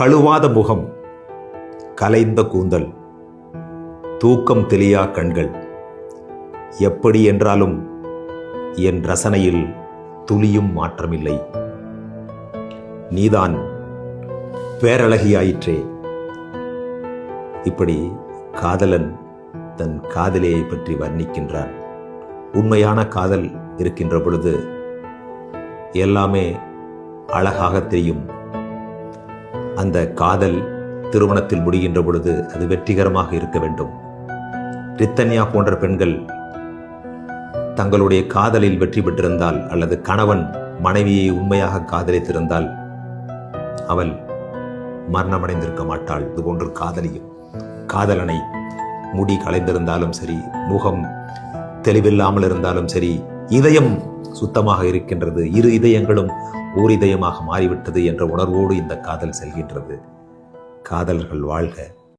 கழுவாத முகம் கலைந்த கூந்தல் தூக்கம் தெளியா கண்கள். எப்படி என்றாலும் என் ரசனையில் துளியும் மாற்றமில்லை. நீதான் பேரழகியாயிற்றே. இப்படி காதலன் தன் காதலியை பற்றி வர்ணிக்கின்றான். உண்மையான காதல் இருக்கின்ற பொழுது எல்லாமே அழகாக தெரியும். அந்த காதல் திருமணத்தில் முடிகின்ற பொழுது அது வெற்றிகரமாக இருக்க வேண்டும். ரித்தன்யா போன்ற பெண்கள் தங்களுடைய காதலில் வெற்றி பெற்றிருந்தால் அல்லது கணவன் மனைவியை உண்மையாக காதலித்திருந்தால் அவள் மரணமடைந்திருக்க மாட்டாள். இதுபோன்று காதலியும் காதலனை முடி கலைந்திருந்தாலும் சரி முகம் தெளிவில்லாமல் இருந்தாலும் சரி இதயம் சுத்தமாக இருக்கின்றது. இரு இதயங்களும் ஓர் இதயமாக மாறிவிட்டது என்ற உணர்வோடு இந்த காதல் செல்கின்றது. காதலர்கள் வாழ்க.